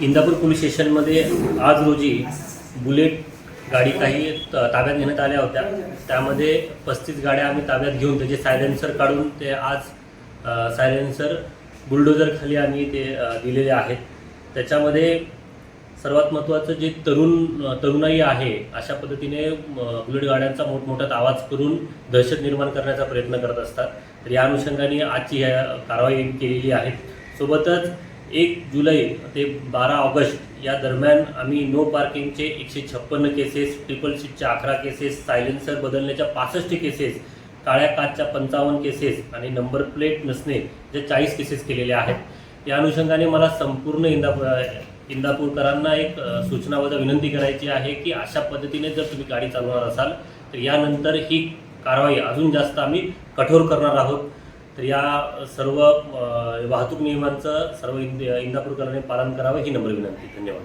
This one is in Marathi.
इंदापूर पोलीस स्टेशनमध्ये आज रोजी बुलेट गाडी काही त- ताब्यात घेण्यात आल्या होत्या. त्यामध्ये पस्तीस गाड्या आम्ही ताब्यात घेऊन त्याचे सायलेन्सर काढून ते आज सायलेन्सर बुलडोजरखाली आम्ही ते दिलेले आहेत. त्याच्यामध्ये सर्वात महत्त्वाचं जे तरुण तरुणाई आहे अशा पद्धतीने बुलेट गाड्यांचा मोठमोठ्यात आवाज करून दहशत निर्माण करण्याचा प्रयत्न करत असतात. तर या अनुषंगाने आजची ह्या कारवाई केलेली आहे. सोबतच एक जुलै ते बारा ऑगस्ट या दरम्यान आम्ही नो पार्किंगचे एकशे छप्पन्न केसेस ट्रिपल सीटच्या अकरा केसेस सायलेन्सर बदलण्याच्या पासष्ट केसेस काळ्या काचच्या पंचावन्न केसेस आणि नंबर प्लेट नसणे जे चाळीस केसेस केलेले आहेत. या अनुषंगाने मला संपूर्ण इंदापूर इंदापूरकरांना एक सूचना वजा विनंती करायची आहे की अशा पद्धतीने जर तुम्ही गाडी चालवणार असाल तर यानंतर ही कारवाई अजून जास्त आम्ही कठोर करणार आहोत. तर या सर्व वाहतूक नियमांचं सर्व इंद इंदापूरकरांनी पालन करावं ही नम्र विनंती. धन्यवाद.